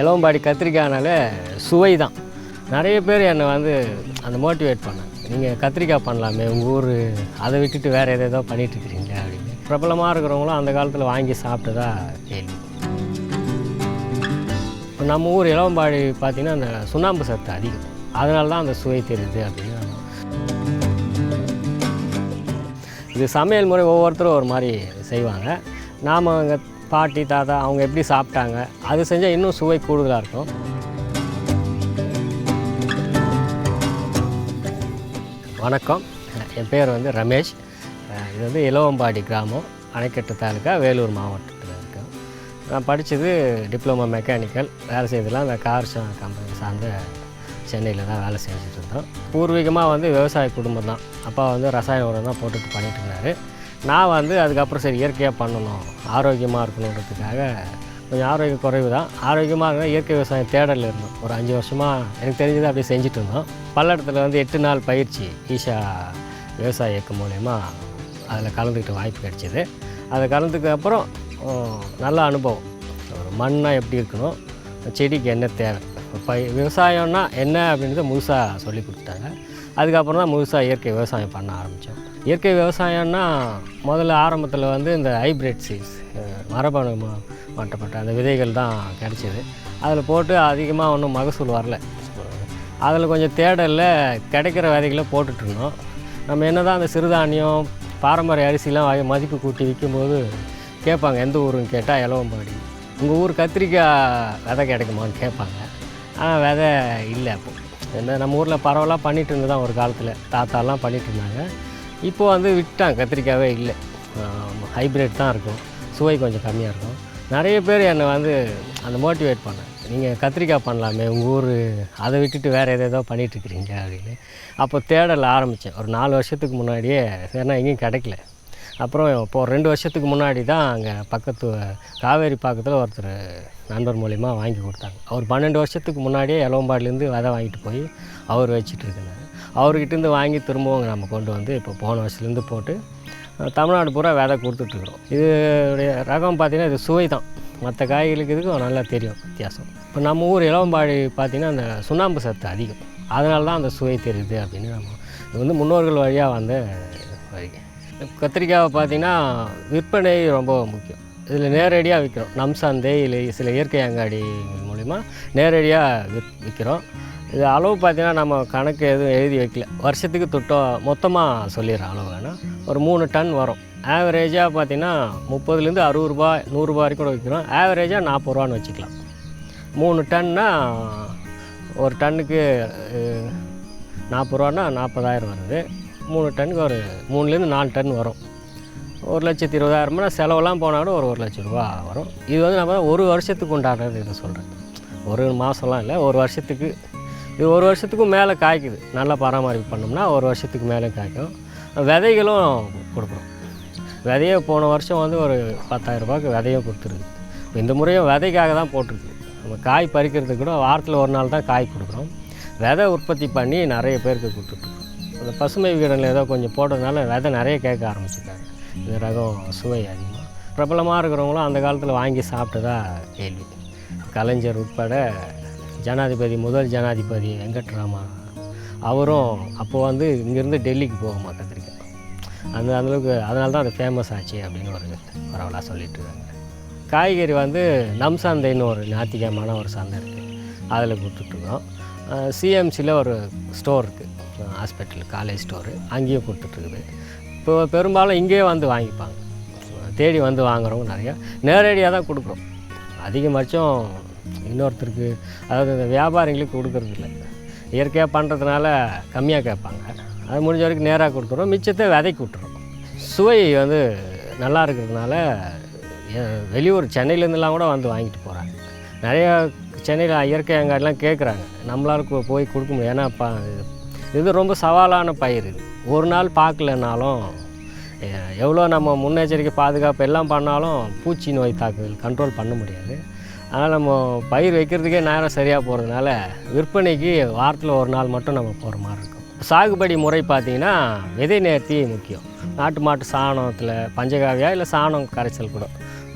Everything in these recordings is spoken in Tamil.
இளவம்பாடி கத்திரிக்காய்னாலே சுவை தான். நிறைய பேர் என்னை வந்து அந்த மோட்டிவேட் பண்ணாங்க. நீங்கள் கத்திரிக்காய் பண்ணலாமே உங்கள் ஊர் அதை விட்டுட்டு வேறு எதை ஏதோ இருக்கிறீங்க அப்படின்னு. பிரபலமாக இருக்கிறவங்களும் அந்த காலத்தில் வாங்கி சாப்பிட்டதா கேள்வி. இப்போ நம்ம ஊர் இளவம்பாடி பார்த்திங்கன்னா அந்த சுண்ணாம்பு சத்து அதிகம். அதனால தான் அந்த சுவை தெரியுது அப்படின்னு இது சமையல் முறை ஒவ்வொருத்தரும் ஒரு மாதிரி செய்வாங்க. நாம் அங்கே பாட்டி தாத்தா அவங்க எப்படி சாப்பிட்டாங்க அது செஞ்சால் இன்னும் சுவை கூடுதலாக இருக்கும். வணக்கம். என் பேர் வந்து ரமேஷ். இது வந்து இலவம்பாடி கிராமம் அணைக்கட்டு தாலுக்கா வேலூர் மாவட்டத்தில் இருக்கேன் நான் படித்தது டிப்ளமோ மெக்கானிக்கல். வேலை செய்ததெல்லாம் அந்த கார் கம்பெனி சார்ந்த சென்னையில் தான் வேலை செஞ்சுட்டு இருந்தோம். பூர்வீகமாக வந்து விவசாய குடும்பம் தான். அப்பா வந்து ரசாயன உரம் தான் போட்டுட்டு பண்ணிட்டு இருந்தார். நான் வந்து அதுக்கப்புறம் சரி இயற்கையாக பண்ணணும். ஆரோக்கியமாக இருக்கணுன்றதுக்காக கொஞ்சம் ஆரோக்கிய குறைவு தான் ஆரோக்கியமாக இருந்தால் இயற்கை விவசாயம் தேடல் இருந்தோம். ஒரு அஞ்சு வருஷமாக எனக்கு தெரிஞ்சதை அப்படியே செஞ்சுட்டு இருந்தோம். பல்லடத்தில் வந்து எட்டு நாள் பயிற்சி ஈஷா விவசாய இயக்கம் மூலயமா அதில் கலந்துக்கிட்ட வாய்ப்பு கிடச்சிது. அதை கலந்துக்கு அப்புறம் நல்ல அனுபவம். ஒரு மண்ணாக எப்படி இருக்கணும்? செடிக்கு என்ன தேவை? பை விவசாயம்னா என்ன அப்படின்றத முழுசாக சொல்லி கொடுத்துட்டாங்க. அதுக்கப்புறம் தான் முழுசாக இயற்கை விவசாயம் பண்ண ஆரம்பித்தோம். இயற்கை விவசாயம்னா முதல்ல ஆரம்பத்தில் வந்து இந்த ஹைப்ரிட் சீட்ஸ் மரபணு ம- அந்த விதைகள் தான் கிடச்சிது. அதில் போட்டு அதிகமாக ஒன்றும் மகசூல் வரல. அதில் கொஞ்சம் தேடலில் கிடைக்கிற விதைகளை போட்டுட்ருந்தோம் நம்ம என்ன தான் அந்த சிறுதானியம் பாரம்பரிய அரிசிலாம் வகை மதிப்பு கூட்டி விற்கும்போது கேட்பாங்க எந்த ஊருன்னு? கேட்டால் இலவம்பாடி உங்கள் ஊர் கத்திரிக்காய் விதை கிடைக்குமான்னு கேட்பாங்க. ஆனால் விதை இல்லை அப்போ. என்ன நம்ம ஊரில் பரவலாக பண்ணிகிட்டு இருந்தது தான் ஒரு காலத்தில். தாத்தாலாம் பண்ணிகிட்டு இருந்தாங்க. இப்போ வந்து விட்டாங்க கத்திரிக்காவே இல்லை. ஹைப்ரிட் தான் இருக்கும். சுவை கொஞ்சம் கம்மியாக இருக்கும். நிறைய பேர் என்னை வந்து அந்த மோட்டிவேட் பண்ணேன் நீங்கள் கத்திரிக்காய் பண்ணலாமே உங்கள் ஊர் அதை விட்டுட்டு வேறு எதேதோ பண்ணிட்டு அப்படின்னு. அப்போ தேடல ஆரம்பித்தேன் ஒரு நாலு வருஷத்துக்கு முன்னாடியே சரினா எங்கேயும் கிடைக்கல. அப்புறம் இப்போது ரெண்டு வருஷத்துக்கு முன்னாடி தான் அங்கே பக்கத்து காவேரி பக்கத்தில் ஒருத்தர் நண்பர் மூலிமா வாங்கி கொடுத்தாங்க. அவர் பன்னெண்டு வருஷத்துக்கு முன்னாடியே எலவம்பாடிலேருந்து விதை வாங்கிட்டு போய் அவர் வச்சிட்டு இருக்கிறாரு. அவர்கிட்டேருந்து வாங்கி திரும்பவும் நம்ம கொண்டு வந்து இப்போ போன வருஷத்துலேருந்து போட்டு தமிழ்நாடு பூரா விதை கொடுத்துட்ருக்குறோம் இதுடைய ரகம் பார்த்திங்கன்னா இது சுவை தான். மற்ற காய்களுக்கு இதுக்கும் நல்லா தெரியும் வித்தியாசம். இப்போ நம்ம ஊர் இளவம்பாடி பார்த்திங்கன்னா அந்த சுண்ணாம்பு சத்து அதிகம். அதனால தான் அந்த சுவை தெரியுது அப்படின்னு நம்ம இது வந்து முன்னோர்கள் வழியாக வந்த வழி கத்திரிக்காவை பார்த்திங்கன்னா விற்பனை ரொம்ப முக்கியம். இதில் நேரடியாக விற்கிறோம். நம் சந்தை இல்லை சில இயற்கை அங்காடி மூலிமா நேரடியாக விற் விற்கிறோம். இது அளவு பார்த்தீங்கன்னா நம்ம கணக்கு எதுவும் எழுதி வைக்கல. வருஷத்துக்கு தொட்டோ மொத்தமாக சொல்லிடுறோம் அளவு வேணால் ஒரு மூணு டன் வரும். ஆவரேஜாக பார்த்தீங்கன்னா முப்பதுலேருந்து அறுபது ரூபா நூறுரூபா வரைக்கும் கூட விற்கிறோம். ஆவரேஜாக நாற்பது ரூபான்னு வச்சுக்கலாம். மூணு டன்னா ஒரு டன்னுக்கு நாற்பது ரூபான்னா நாற்பதாயிரம் வருது. மூணு டன்னுக்கு ஒரு மூணுலேருந்து நாலு டன் வரும். ஒரு லட்சத்தி இருபதாயிரம்னா செலவெல்லாம் போனால் கூட ஒரு ஒரு லட்ச ரூபா வரும். இது வந்து நம்ம ஒரு வருஷத்துக்கு உண்டாடுறது இதை சொல்கிறேன் ஒரு மாதம்லாம் இல்லை ஒரு வருஷத்துக்கு இது ஒரு வருஷத்துக்கும் மேலே காய்க்குது. நல்லா பராமரிப்பு பண்ணோம்னா ஒரு வருஷத்துக்கு மேலே காய்க்கும். விதைகளும் கொடுக்குறோம். விதையை போன வருஷம் வந்து ஒரு பத்தாயிரம் ரூபாய்க்கு விதையும் கொடுத்துருக்கு இந்த முறையும் விதைக்காக தான் போட்டிருக்கு. நம்ம காய் பறிக்கிறதுக்கு கூட வாரத்தில் ஒரு நாள் தான் காய் கொடுக்குறோம். விதை உற்பத்தி பண்ணி நிறைய பேருக்கு கொடுத்துட்ருக்கோம். அந்த பசுமை வீடனில் ஏதோ கொஞ்சம் போடுறதுனால விதை நிறைய கேட்க ஆரம்பிச்சிருக்காங்க இந்த ரகம் சுவை அதிகமாக பிரபலமாக இருக்கிறவங்களும் அந்த காலத்தில் வாங்கி சாப்பிட்டதா கேள்வி. கலைஞர் உட்பட ஜனாதிபதி முதல் ஜனாதிபதி வெங்கட்ராமா அவரும் அப்போது வந்து இங்கேருந்து டெல்லிக்கு போகுமா கத்திரிக்காய் அந்த அந்தளவுக்கு அதனால தான் அது ஃபேமஸ் ஆச்சு அப்படின்னு ஒரு பரவலாக சொல்லிட்டு இருக்காங்க. காய்கறி வந்து நம் சந்தைன்னு ஒரு ஞாத்திகமான ஒரு சந்தை இருக்குது அதில் கொடுத்துட்ருக்கோம் சிஎம்சியில் ஒரு ஸ்டோர் இருக்குது ஹாஸ்பிட்டல் காலேஜ் ஸ்டோரு அங்கேயும் கொடுத்துட்ருக்குது இப்போ பெரும்பாலும் இங்கேயே வந்து வாங்கிப்பாங்க. தேடி வந்து வாங்குறவங்க நிறையா. நேரடியாக தான் கொடுக்குறோம். அதிகபட்சம் இன்னொருத்தருக்கு அதாவது இந்த வியாபாரிங்களுக்கு கொடுக்கறது இல்லை இயற்கையாக பண்ணுறதுனால கம்மியாக கேட்பாங்க. அது முடிஞ்ச வரைக்கும் நேராக கொடுக்குறோம் மிச்சத்தை விதைக்கு விட்டுறோம். சுவை வந்து நல்லா இருக்கிறதுனால வெளியூர் சென்னையிலேருந்துலாம் கூட வந்து வாங்கிட்டு போகிறாங்க நிறையா சென்னையில் இயற்கை அங்காடிலாம் கேட்குறாங்க. நம்மளால போய் கொடுக்க முடியும். ஏன்னா இது- இது ரொம்ப சவாலான பயிர் இது. ஒரு நாள் பார்க்கலனாலும் எவ்வளோ நம்ம முன்னெச்சரிக்கை பாதுகாப்பு எல்லாம் பண்ணாலும் பூச்சி நோய் தாக்குதல் கண்ட்ரோல் பண்ண முடியாது. அதனால் நம்ம பயிர் வைக்கிறதுக்கே நேரம் சரியாக போகிறதுனால விற்பனைக்கு வாரத்தில் ஒரு நாள் மட்டும் நம்ம போகிற மாதிரி இருக்கும். சாகுபடி முறை பார்த்திங்கன்னா விதை நேர்த்தி முக்கியம். நாட்டு மாட்டு சாணத்தில் பஞ்சகாவியா இல்லை சாணம் கரைச்சல் கூட.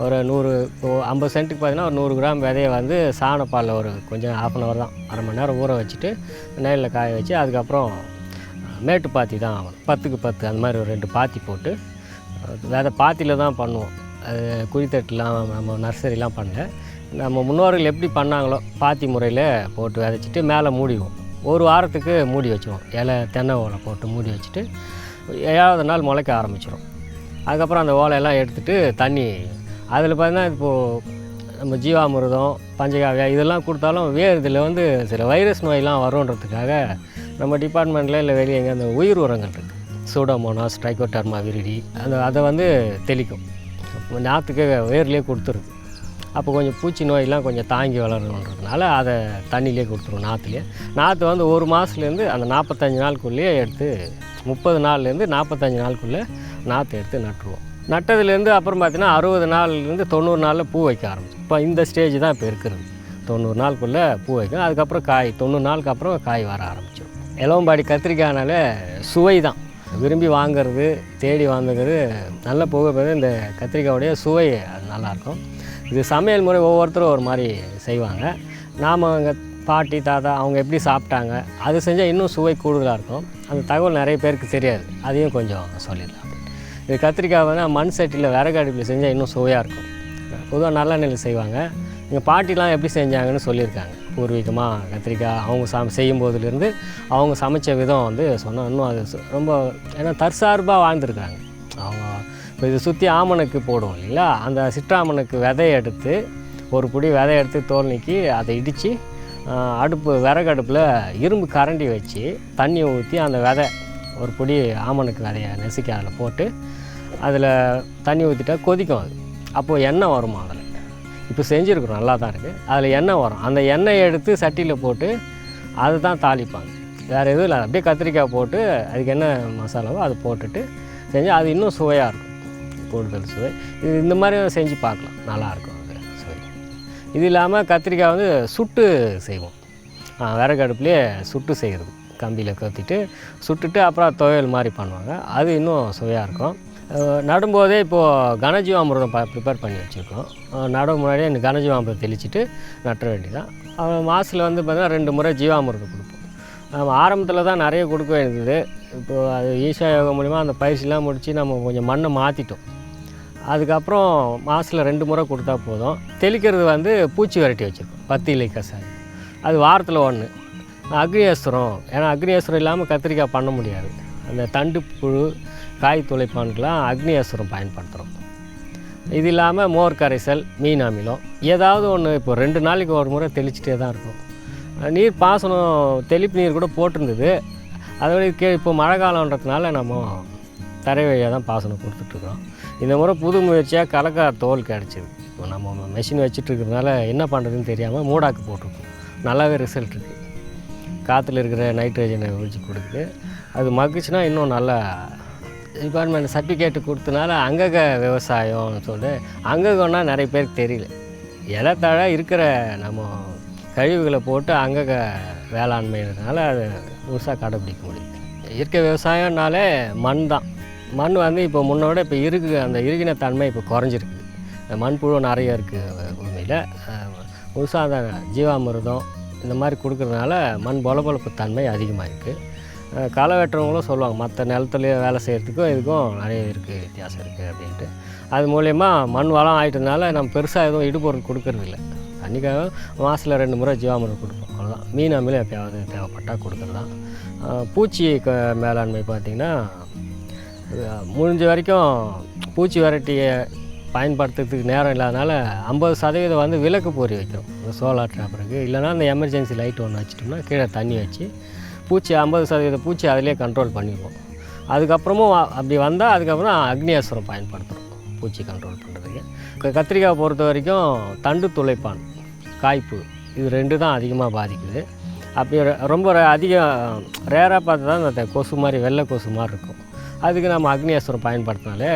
ஒரு நூறு இப்போ ஐம்பது சென்ட்டுக்கு பார்த்தீங்கன்னா ஒரு நூறு கிராம் விதையை வந்து சாணப்பாலில் ஒரு கொஞ்சம் ஹாஃப் அன் ஹவர் தான். அரை மணி நேரம் ஊற வச்சுட்டு நெல்லில் காய வச்சு அதுக்கப்புறம் மேட்டு பாத்தி தான் ஆகணும். பத்துக்கு பத்து அந்த மாதிரி ஒரு ரெண்டு பாத்தி போட்டு விதை பாத்தியில் தான் பண்ணுவோம். அது குழித்தட்டுலாம் நம்ம நர்சரிலாம் பண்ணல. நம்ம முன்னோர்கள் எப்படி பண்ணாங்களோ பாத்தி முறையில் போட்டு விதைச்சிட்டு மேலே மூடிவோம் ஒரு வாரத்துக்கு மூடி வச்சுருவோம். இலை தென்னை ஓலை போட்டு மூடி வச்சுட்டு ஏழாவது நாள் முளைக்க ஆரம்பிச்சிடும் அதுக்கப்புறம் அந்த ஓலையெல்லாம் எடுத்துகிட்டு தண்ணி அதில் பார்த்தீங்கன்னா இப்போது நம்ம ஜீவாமிரதம் பஞ்சகாவியா இதெல்லாம் கொடுத்தாலும் வேறு இதில் வந்து சில வைரஸ் நோயெல்லாம் வருன்றதுக்காக நம்ம டிபார்ட்மெண்ட்டில் இல்லை வெளியே எங்கே அந்த உயிர் உரங்கள் இருக்குது சூடோமோனாஸ் ட்ரைகோடர்மா விரிடி அந்த அதை வந்து தெளிக்கும். நாற்றுக்கு வேர்லேயே கொடுத்துருக்கு அப்போ கொஞ்சம் பூச்சி நோயெல்லாம் கொஞ்சம் தாங்கி வளரணுன்றதுனால அதை தண்ணியிலே கொடுத்துருவோம் நாற்றுலேயே நாற்று வந்து ஒரு மாதத்துலேருந்து அந்த நாற்பத்தஞ்சு நாளுக்குள்ளேயே எடுத்து முப்பது நாள்லேருந்து நாற்பத்தஞ்சு நாளுக்குள்ளே நாற்று எடுத்து நட்டுருவோம். நட்டதுலேருந்து அப்புறம் பார்த்தீங்கன்னா அறுபது நாள்லேருந்து தொண்ணூறு நாளில் பூ வைக்க ஆரம்பிச்சு. இப்போ இந்த ஸ்டேஜ் தான் இப்போ இருக்கிறது. தொண்ணூறு நாளுக்குள்ளே பூ வைக்கும் அதுக்கப்புறம் காய் தொண்ணூறு நாளுக்கு அப்புறம் காய் வர ஆரம்பிச்சு இளவம்பாடி கத்திரிக்காய்னால சுவை தான். விரும்பி வாங்குறது தேடி வாங்குறது நல்ல போக இந்த கத்திரிக்காயோடைய சுவை அது நல்லாயிருக்கும். இது சமையல் முறை ஒவ்வொருத்தரும் ஒரு மாதிரி செய்வாங்க. நாம் அங்கே பாட்டி தாத்தா அவங்க எப்படி சாப்பிட்டாங்க அது செஞ்சால் இன்னும் சுவை கூடுதலாக இருக்கும். அந்த தகவல் நிறைய பேருக்கு தெரியாது. அதையும் கொஞ்சம் சொல்லிடலாம். இது கத்திரிக்காய் வந்து மண் சட்டியில் விறகு அடுப்பில் செஞ்சால் இன்னும் சுவையாக இருக்கும். பொதுவாக நல்லெண்ணெயில் செய்வாங்க. எங்கள் பாட்டிலாம் எப்படி செஞ்சாங்கன்னு சொல்லியிருக்காங்க. பூர்வீகமாக கத்திரிக்காய் அவங்க சம செய்யும் போதுலேருந்து அவங்க சமைச்ச விதம் வந்து சொன்னால் இன்னும் அது ரொம்ப ஏன்னா தற்சார்பாக வாழ்ந்துருக்காங்க. அவங்க இப்போ இதை சுற்றி ஆமணக்கு போடுவோம் இல்லைங்களா? அந்த சிற்றாமணக்கு விதைய எடுத்து ஒரு புடி விதை எடுத்து தோல் நீக்கி அதை இடித்து அடுப்பு விறகு அடுப்பில் இரும்பு கரண்டி வச்சு தண்ணி ஊற்றி அந்த விதை ஒரு பொடி ஆமணக்கு விதையை நெசுக்கி அதில் போட்டு அதில் தண்ணி ஊற்றிட்டா கொதிக்கும் அது. அப்போது எண்ணெய் வருமா அதில்? இப்போ செஞ்சுருக்குறோம் நல்லா தான் இருக்குது அதில் எண்ணெய் வரும். அந்த எண்ணெயை எடுத்து சட்டியில் போட்டு அது தான் தாளிப்பாங்க. வேறு எதுவும் இல்லை. அப்படியே கத்திரிக்காய் போட்டு அதுக்கு என்ன மசாலாவோ அதை போட்டுட்டு செஞ்சால் அது இன்னும் சுவையாக இருக்கும். கூடுதல் சுவை. இது இந்த மாதிரி செஞ்சு பார்க்கலாம். நல்லாயிருக்கும் அது. சுவை. இது இல்லாமல் கத்திரிக்காய் வந்து சுட்டு செய்வோம். விறகு அடுப்புலேயே சுட்டு செய்கிறது கம்பியில் கத்திட்டு சுட்டுட்டு அப்புறம் துவையல் மாதிரி பண்ணுவாங்க. அது இன்னும் சுவையாக இருக்கும். நடும்போதே இப்போது கனஜீவாமிர்தம் ப்ரிப்பேர் பண்ணி வச்சுருக்கோம் நடவு முன்னாடியே இந்த கனஜீவாமிரதம் தெளிச்சிட்டு நட்டுற வேண்டியதான் மாதத்தில் வந்து பார்த்தீங்கன்னா ரெண்டு முறை ஜீவாமிர்தம் கொடுப்போம். நம்ம ஆரம்பத்தில் தான் நிறைய கொடுக்க வேண்டியது. இப்போது அது ஈஷா யோகம் மூலிமா அந்த பயிற்சிலாம் முடித்து நம்ம கொஞ்சம் மண்ணை மாற்றிட்டோம் அதுக்கப்புறம் மாதத்தில் ரெண்டு முறை கொடுத்தா போதும். தெளிக்கிறது வந்து பூச்சி விரட்டி வச்சுருக்கோம். பத்து இலை கசாய் அது வாரத்தில் ஒன்று அக்னியஸ்திரம் ஏன்னா அக்னியஸ்திரம் இல்லாமல் கத்திரிக்காய் பண்ண முடியாது. அந்த தண்டு புழு காய் தொலைப்பானுக்கெலாம் அக்னி அசுரம் பயன்படுத்துகிறோம். இது இல்லாமல் மோர் கரைசல் மீன் அமிலம் ஏதாவது ஒன்று இப்போ ரெண்டு நாளைக்கு ஒரு முறை தெளிச்சிட்டே தான் இருக்கும். நீர் பாசனம் தெளிப்பு நீர் கூட போட்டிருந்தது. அதோட கே இப்போ மழை காலன்றதுனால நம்ம தரை வழியாக தான் பாசனம் கொடுத்துட்ருக்குறோம் இந்த முறை புது முயற்சியாக கலக்கா தோல் கிடச்சிது. இப்போ நம்ம மெஷின் வச்சுட்ருக்கிறதுனால என்ன பண்ணுறதுன்னு தெரியாமல் மூடாக்கு போட்டிருக்கோம். நல்லாவே ரிசல்ட் இருக்குது காற்றுல இருக்கிற நைட்ரஜனை ஒழிச்சு கொடுக்குது. அது மக்குச்சுன்னா இன்னும் நல்லா டிபார்ட்மெண்ட் சர்டிஃபிகேட்டு கொடுத்தனால அங்கக விவசாயம்னு சொல்லிட்டு அங்ககன்னா நிறைய பேருக்கு தெரியல. இலத்தாழ இருக்கிற நம்ம கழிவுகளை போட்டு அங்கக வேளாண்மைன்றதுனால அது முழுசாக கடைப்பிடிக்க முடியுது இயற்கை விவசாயம்னாலே மண் தான். மண் வந்து இப்போ முன்னோட இப்போ இருக்கு அந்த இறுகின தன்மை இப்போ குறைஞ்சிருக்கு. மண்புழு நிறைய இருக்குது பூமியில். முழுசாக அந்த ஜீவாமிர்தம் இந்த மாதிரி கொடுக்குறதுனால மண் பொலபொலப்பு தன்மை அதிகமாக இருக்குது களை வெட்டுறவங்களும் சொல்லுவாங்க மற்ற நிலத்துலேயே வேலை செய்கிறதுக்கும் இதுக்கும் நிறைய இருக்குது வித்தியாசம் இருக்குது அப்படின்ட்டு. அது மூலயமா மண் வளம் ஆயிட்டதுனால நம்ம பெருசாக எதுவும் இடுபொருள் கொடுக்கறதில்ல. தண்ணிக்காக மாதத்தில் ரெண்டு முறை ஜீவாமிர்தம் கொடுப்போம் அவ்வளோதான் மீன் அமிலம் எப்பயாவது தேவைப்பட்டால் கொடுக்குறது தான் பூச்சி க மேலாண்மை பார்த்திங்கன்னா முடிஞ்ச வரைக்கும் பூச்சி வெரைட்டியை பயன்படுத்துறதுக்கு நேரம் இல்லாதனால ஐம்பது சதவீதம் வந்து விளக்கு பொறி வைக்கிறோம். இந்த சோலார் ட்ராப்பருக்கு இல்லைன்னா அந்த எமர்ஜென்சி லைட் ஒன்று வச்சிட்டோம்னா கீழே தண்ணி வச்சு பூச்சி ஐம்பது சதவீத பூச்சி அதிலே கண்ட்ரோல் பண்ணிடுவோம். அதுக்கப்புறமும் அப்படி வந்தால் அதுக்கப்புறம் அக்னியாசுரம் பயன்படுத்துகிறோம் பூச்சி கண்ட்ரோல் பண்ணுறதுக்கு கத்திரிக்காய் பொறுத்த வரைக்கும் தண்டு துளைப்பான் காய்ப்பு இது ரெண்டு தான் அதிகமாக பாதிக்குது. அப்படி ரொம்ப அதிகம் ரேராக பார்த்து தான் அந்த கொசு மாதிரி வெள்ளை கொசு மாதிரி இருக்கும். அதுக்கு நம்ம அக்னியாசுரம் பயன்படுத்தினாலே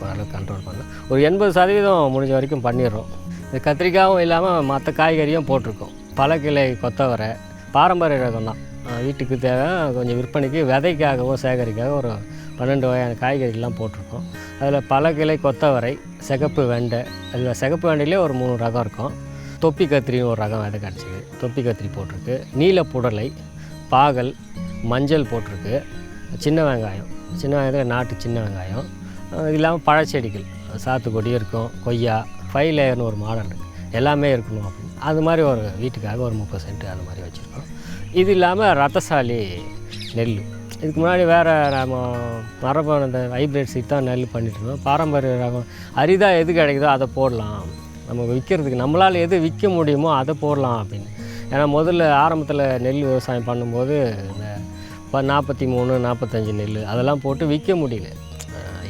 ஓரளவுக்கு கண்ட்ரோல் பண்ணலாம். ஒரு எண்பது சதவீதம் முடிஞ்ச வரைக்கும் பண்ணிடுறோம். இந்த கத்திரிக்காயும் இல்லாமல் மற்ற காய்கறியும் போட்டிருக்கோம். பழக்கிளை கொத்தவரை பாரம்பரிய ரகம் தான் வீட்டுக்கு தேவை. கொஞ்சம் விற்பனைக்கு விதைக்காகவும் சேகரிக்காக ஒரு பன்னெண்டு வகையான காய்கறிகள்லாம் போட்டிருக்கோம். அதில் பலகிளை கொத்தவரை சிகப்பு வெண்டை அதில் சிகப்பு வெண்டையிலே ஒரு மூணு ரகம் இருக்கும். தொப்பி கத்திரின்னு ஒரு ரகம் விதை கிடச்சிது. தொப்பி கத்திரி போட்டிருக்கு. நீல புடலை பாகல் மஞ்சள் போட்டிருக்கு. சின்ன வெங்காயம். சின்ன வெங்காயத்தில் நாட்டு சின்ன வெங்காயம். இது இல்லாமல் பழச்செடிகள். சாத்துக்கொடி இருக்கும் கொய்யா ஃபைவ் லேயர்னு ஒரு மாடல் இருக்குது எல்லாமே இருக்கணும் அப்படின்னு. அது மாதிரி ஒரு வீட்டுக்காக ஒரு முப்பது சென்ட் அது மாதிரி வச்சுருக்கோம். இது இல்லாமல் ரத்தசாலி நெல் இதுக்கு முன்னாடி வேறு நம்ம மரபு இந்த ஹைப்ரிட் சீட் தான் நெல் பண்ணிட்டுருந்தோம் பாரம்பரிய ரகம் அரிதாக எது கிடைக்குதோ அதை போடலாம். நம்ம விற்கிறதுக்கு நம்மளால் எது விற்க முடியுமோ அதை போடலாம் அப்படின்னு. ஏன்னா முதல்ல ஆரம்பத்தில் நெல் விவசாயம் பண்ணும்போது இந்த இப்போ நாற்பத்தி மூணு நாற்பத்தஞ்சு நெல் அதெல்லாம் போட்டு விற்க முடியல.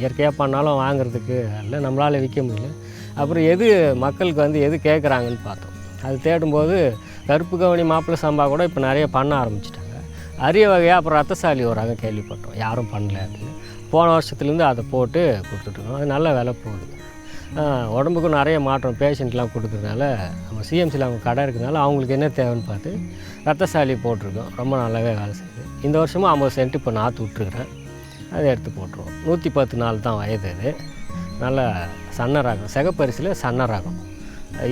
இயற்கையாக பண்ணாலும் வாங்குறதுக்கு இல்லை நம்மளால் விற்க முடியல. அப்புறம் எது மக்களுக்கு வந்து எது கேட்குறாங்கன்னு பார்த்தோம். அது தேடும்போது கருப்பு கவனி மாப்பிள்ளை சம்பா கூட இப்போ நிறைய பண்ண ஆரம்பிச்சிட்டாங்க. அரிய வகையாக அப்புறம் ரத்தசாலி வராங்க கேள்விப்பட்டோம். யாரும் பண்ணல அப்படின்னு. போன வருஷத்துலேருந்து அதை போட்டு கொடுத்துட்ருக்கோம் அது நல்ல விலை போகுது. உடம்புக்கும் நிறைய மாற்றம் பேஷண்ட்லாம் கொடுக்குறதுனால நம்ம சிஎம்சியில் அவங்க கடை இருக்கிறதுனால அவங்களுக்கு என்ன தேவைன்னு பார்த்து ரத்தசாலி போட்டிருக்கோம். ரொம்ப நல்லாவே வேலை செய்யுது. இந்த வருஷமும் ஐம்பது சென்ட் இப்போ நாற்று விட்ருக்குறேன் அதை எடுத்து போட்டுருவோம். நூற்றி பத்து நாள் தான் வயது அது. நல்ல சன்ன ரகம். சிகப்பரிசியில் சன்ன ரகம்.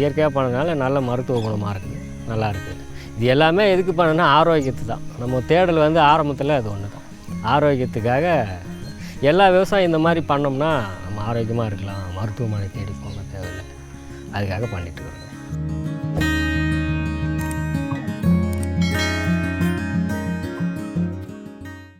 இயற்கையாக பண்ணதுனால நல்ல மருத்துவ குணமாக இருக்குது. நல்லாயிருக்கு இது எல்லாமே எதுக்கு பண்ணணும்னா ஆரோக்கியத்து தான். நம்ம தேடல் வந்து ஆரம்பத்தில் அது ஒன்று தான் ஆரோக்கியத்துக்காக எல்லா விவசாயம் இந்த மாதிரி பண்ணோம்னா நம்ம ஆரோக்கியமாக இருக்கலாம் மருத்துவமனை தேடி போக தேவையில்லை. அதுக்காக பண்ணிட்டு இருக்கோம்.